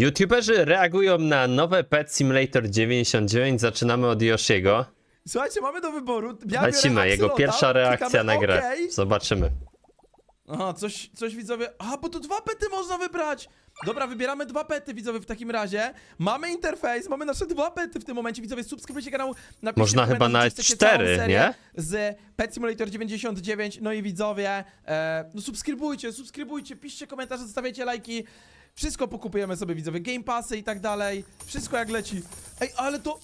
YouTuberzy reagują na nowe Pet Simulator 99. Zaczynamy od Yoshiego. Słuchajcie, mamy do wyboru. Ja Lecimy, jego pierwsza reakcja na grę. OK. Zobaczymy. Aha, coś, coś widzowie. A, bo to dwa pety można wybrać. Dobra, wybieramy dwa pety, widzowie, w takim razie. Mamy interfejs, mamy nasze dwa pety w tym momencie, widzowie. Subskrybujcie kanał, napiszcie Można chyba nawet cztery, nie? Z Pet Simulator 99. No i widzowie, e, no subskrybujcie, subskrybujcie, piszcie komentarze, zostawiajcie lajki. Wszystko pokupujemy sobie, widzowie, Game Passy i tak dalej. Wszystko jak leci. Ej, ale to...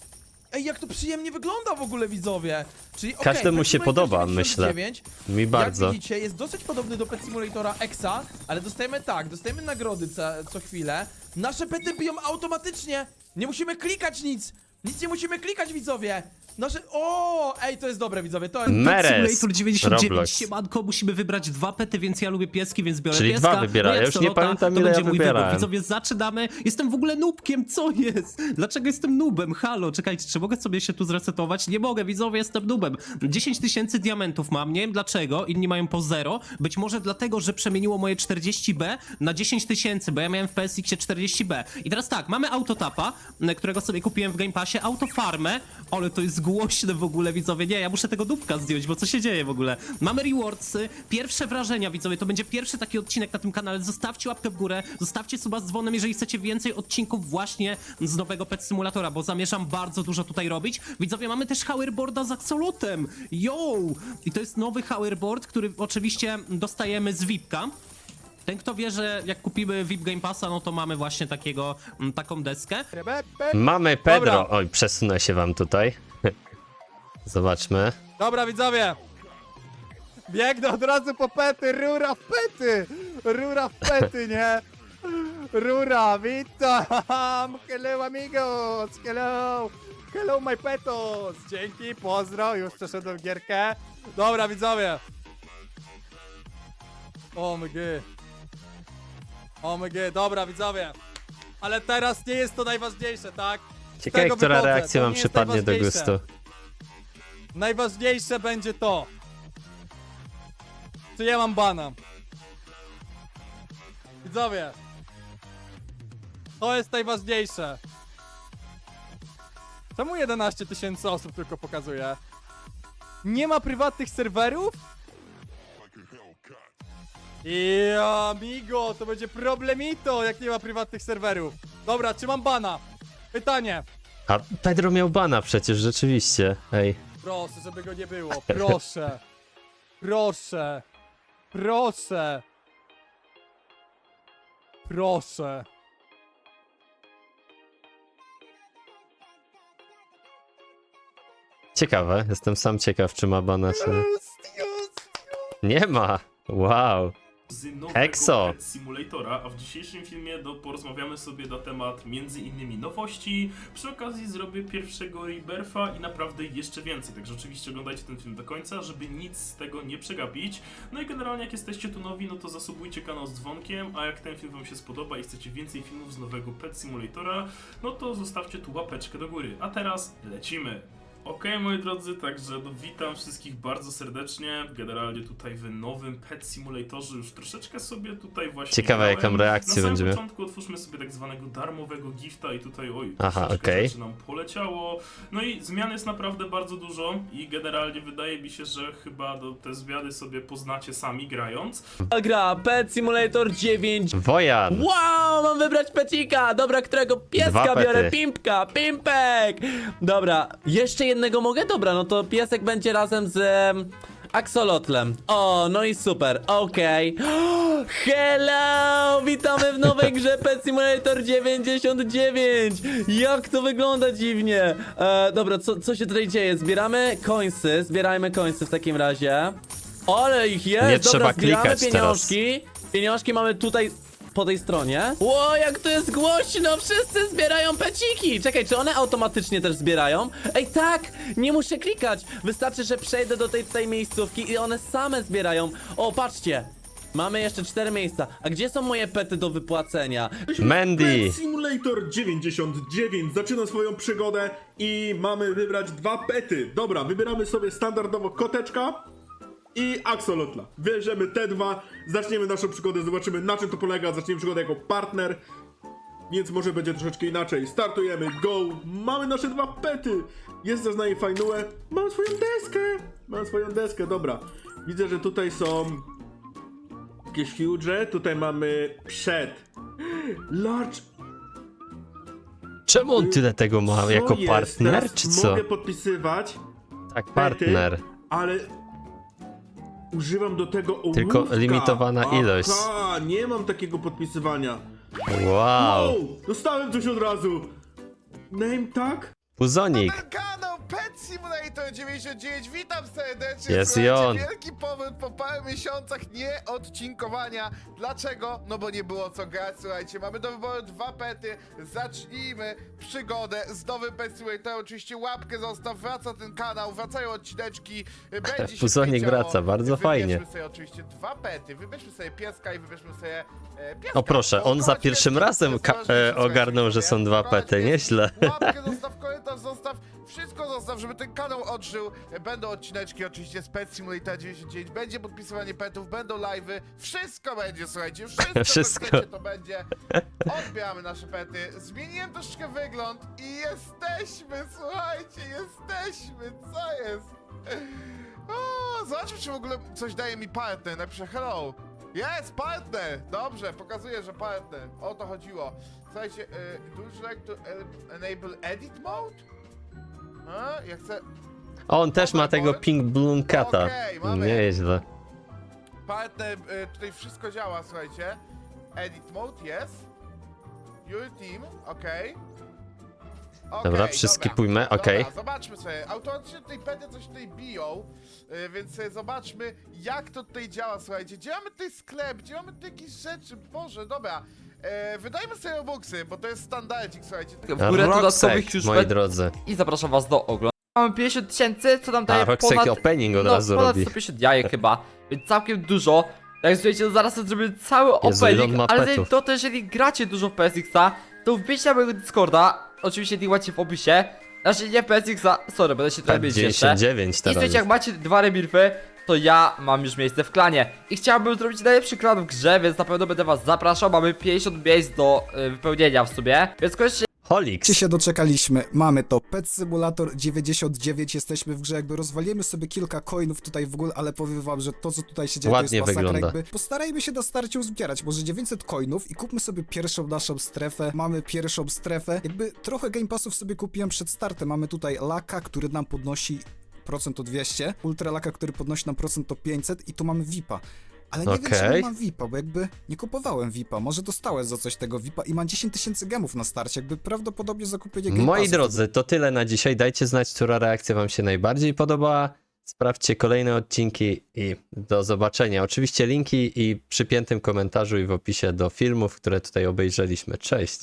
Ej, jak to przyjemnie wygląda w ogóle, widzowie. Czyli, okej, Każdemu się podoba, myślę. 99, Mi bardzo. jak widzicie, jest dosyć podobny do Pet Simulatora Exa, ale dostajemy tak, dostajemy nagrody co, co chwilę. Nasze pety biją automatycznie. Nie musimy klikać nic. Nic nie musimy klikać, widzowie. Nasze... O, ej, to jest dobre, widzowie, to jest... Meres, Simulator 99, Roblox. siemanko, musimy wybrać dwa pety, więc ja lubię pieski, więc biorę Czyli pieska. dwa wybiera, no ja już nie Solota, pamiętam, to ile będzie ja mój wybierałem. wybór. Widzowie, zaczynamy. Jestem w ogóle nubkiem, co jest? Dlaczego jestem nubem? Halo, czekajcie, czy mogę sobie się tu zresetować? Nie mogę, widzowie, jestem nubem. 10 tysięcy diamentów mam, nie wiem dlaczego, inni mają po zero. Być może dlatego, że przemieniło moje 40B na 10 tysięcy, bo ja miałem w PSX-ie 40B. I teraz tak, mamy autotapa, m, którego sobie kupiłem w Game Passie, autofarmę, ale to jest głośne w ogóle, widzowie. Nie, ja muszę tego dupka zdjąć, bo co się dzieje w ogóle? Mamy rewardsy, pierwsze wrażenia, widzowie, to będzie pierwszy taki odcinek na tym kanale. Zostawcie łapkę w górę, zostawcie suba z dzwonem, jeżeli chcecie więcej odcinków właśnie z nowego Pet Simulatora, bo zamierzam bardzo dużo tutaj robić. Widzowie, mamy też hoverboarda z Axolotem. Yo! I to jest nowy hoverboard, który oczywiście dostajemy z VIPka. Ten, kto wie, że jak kupimy VIP Game Passa, no to mamy właśnie takiego, mm, taką deskę. Mamy Pedro. Dobra. Oj, przesunę się wam tutaj. Zobaczmy. Dobra, widzowie. Biegnę od razu po pety, rura w pety! Rura w pety, nie? Rura, witam! Hello amigos! Hello! Hello my petos! Dzięki, pozdro, już przeszedłem gierkę. Dobra, widzowie. OMG. OMG, dobra, widzowie. Ale teraz nie jest to najważniejsze, tak? Z Ciekawe, tego która wychodzę, reakcja to wam nie jest przypadnie do najważniejsze. gustu. Najważniejsze będzie to. Czy ja mam bana? Widzowie. To jest najważniejsze. Czemu 11 tysięcy osób tylko pokazuje? Nie ma prywatnych serwerów? I amigo, to będzie problemito, jak nie ma prywatnych serwerów. Dobra, czy mam bana? Pytanie. A Pedro miał bana przecież, rzeczywiście. Ej. Proszę, żeby go nie było. Proszę. Proszę. Proszę. Proszę. Ciekawe, jestem sam ciekaw, czy ma bana, czy... Jest, jest. Nie ma! Wow. Z nowego Exo. Pet Simulatora, a w dzisiejszym filmie do, porozmawiamy sobie na temat między innymi nowości. Przy okazji zrobię pierwszego Rebirtha i naprawdę jeszcze więcej, także oczywiście oglądajcie ten film do końca, żeby nic z tego nie przegapić. No i generalnie jak jesteście tu nowi, no to zasubujcie kanał z dzwonkiem, a jak ten film wam się spodoba i chcecie więcej filmów z nowego Pet Simulatora, no to zostawcie tu łapeczkę do góry. A teraz lecimy! Okej, moi drodzy, także no, witam wszystkich bardzo serdecznie. Generalnie tutaj w nowym Pet Simulatorze już troszeczkę sobie tutaj właśnie. Ciekawe, jaką reakcję Na samym będziemy. początku otwórzmy sobie tak zwanego darmowego gifta i tutaj oj, Aha, rzeczy nam poleciało. No i zmian jest naprawdę bardzo dużo i generalnie wydaje mi się, że chyba do, te zmiany sobie poznacie sami grając. Gra Pet Simulator 9. Wojan! Wow, mam wybrać pecika! Dobra, którego Dwa pieska pety. biorę? Pimpka, pimpek! Dobra, jeszcze jednego mogę? Dobra, no to piesek będzie razem z em, Axolotlem. O, no i super, okej. Hello! Witamy w nowej grze Pet Simulator 99! Jak to wygląda dziwnie! E, dobra, co, co się tutaj dzieje? Zbieramy końsy, zbierajmy końsy w takim razie. Ale ich jest! Nie dobra, trzeba zbieramy klikać pieniążki. Pieniążki mamy tutaj po tej stronie. Ło, jak to jest głośno! Wszyscy zbierają peciki! Czekaj, czy one automatycznie też zbierają? Ej, tak! Nie muszę klikać! Wystarczy, że przejdę do tej tutaj miejscówki i one same zbierają. O, patrzcie! Mamy jeszcze cztery miejsca. A gdzie są moje pety do wypłacenia? Mandy! Pet Simulator 99 zaczyna swoją przygodę i mamy wybrać dwa pety. Dobra, wybieramy sobie standardowo koteczka i axolotla. Bierzemy te dwa, zaczniemy naszą przygodę, zobaczymy na czym to polega, zaczniemy przygodę jako partner. więc może będzie troszeczkę inaczej. Startujemy, go! Mamy nasze dwa pety! Jest nami fajnue. Mam swoją deskę! Mam swoją deskę, dobra. Widzę, że tutaj są jakieś huge, tutaj mamy przed. Large Czemu on tyle tego ma co jako jest? partner, Teraz czy co? Mogę podpisywać, Tak, partner. ale używam do tego Tylko ołówka. limitowana Aha, ilość. nie mam takiego podpisywania. Wow. Wow, dostałem coś od razu. Name tag? Puzonik. kanał Pet Simulator 99, witam serdecznie. Jest Słuchajcie, i on. Wielki powód po paru miesiącach nieodcinkowania. Dlaczego? No bo nie było co grać, słuchajcie. Mamy do wyboru dwa pety. Zacznijmy przygodę z nowym Pet. Oczywiście łapkę zostaw, wraca ten kanał, wracają odcineczki. Będzie się Puzonik wiedziało. wraca, bardzo fajnie. Wybierzmy sobie oczywiście dwa pety. Wybierzmy sobie pieska i wybierzmy sobie e, pieska. O proszę, on za pierwszym razem ka- e, ogarnął, że są dwa pety, nieźle. Łapkę zostaw, zostaw, wszystko zostaw, żeby ten kanał odżył. Będą odcineczki oczywiście z Pet Simulator 99, będzie podpisywanie petów, będą live'y, wszystko będzie, słuchajcie, wszystko, Wszystko. co chcecie, to będzie. Odbieramy nasze pety, zmieniłem troszeczkę wygląd i jesteśmy, słuchajcie, jesteśmy, co jest? O, zobaczmy, czy w ogóle coś daje mi partner, napiszę hello. Jest, partner! Dobrze, pokazuję, że partner. O to chodziło. Słuchajcie, y, do you like to enable edit mode? A, ja chcę... On też ma tego Pink Bloom Cata. Okej, mamy. Nieźle. Partner, y, tutaj wszystko działa, słuchajcie. Edit mode, jest. Your team, okej. Dobra, przyskipujmy, okej. Dobra, zobaczmy sobie. Automatycznie tutaj pety coś tutaj biją, y, więc sobie zobaczmy, jak to tutaj działa, słuchajcie. Gdzie mamy tutaj sklep, gdzie mamy tutaj jakieś rzeczy, Boże, dobra. E, wydajmy sobie obuksy, bo to jest standardzik, słuchajcie. w górę dodatkowych już moi pet drodzy. i zapraszam was do oglądania. Mamy 50 tysięcy, co nam A, daje Rocksec ponad, opening od no, razu ponad robi. 150 jajek chyba, więc całkiem dużo. Tak słuchajcie, to zaraz zrobimy cały Jezu, ile on opening, ma ale petów. to też jeżeli gracie dużo w PSX-a, to wbijcie na mojego Discorda, oczywiście link macie w opisie. Znaczy nie PSX-a, sorry, będę się trochę mylić jeszcze. 99 I teraz. słuchajcie, jak macie dwa rebirfy, to ja mam już miejsce w klanie. I chciałbym zrobić najlepszy klan w grze, więc na pewno będę was zapraszał. Mamy 50 miejsc do y, wypełnienia w sobie. Więc koniecznie Holix. Czy się doczekaliśmy? Mamy to. Pet Simulator 99, jesteśmy w grze, jakby rozwalimy sobie kilka coinów tutaj w ogóle, ale powiem wam, że to co tutaj się dzieje Ładnie to jest masakra wygląda. jakby. Postarajmy się na starcie uzbierać może 900 coinów i kupmy sobie pierwszą naszą strefę. Mamy pierwszą strefę. Jakby trochę Game Passów sobie kupiłem przed startem. Mamy tutaj Laka, który nam podnosi procent o 200, Ultra Laka, który podnosi nam procent o 500 i tu mamy VIPa. Ale nie wiem, czy Okej. nie mam VIPa, bo jakby nie kupowałem VIPa. Może dostałem za coś tego VIPa i mam 10 tysięcy gemów na starcie. Jakby prawdopodobnie zakupienie Game Moi drodzy, to tyle na dzisiaj. Dajcie znać, która reakcja wam się najbardziej podobała. Sprawdźcie kolejne odcinki i do zobaczenia. Oczywiście linki i przypiętym komentarzu i w opisie do filmów, które tutaj obejrzeliśmy. Cześć!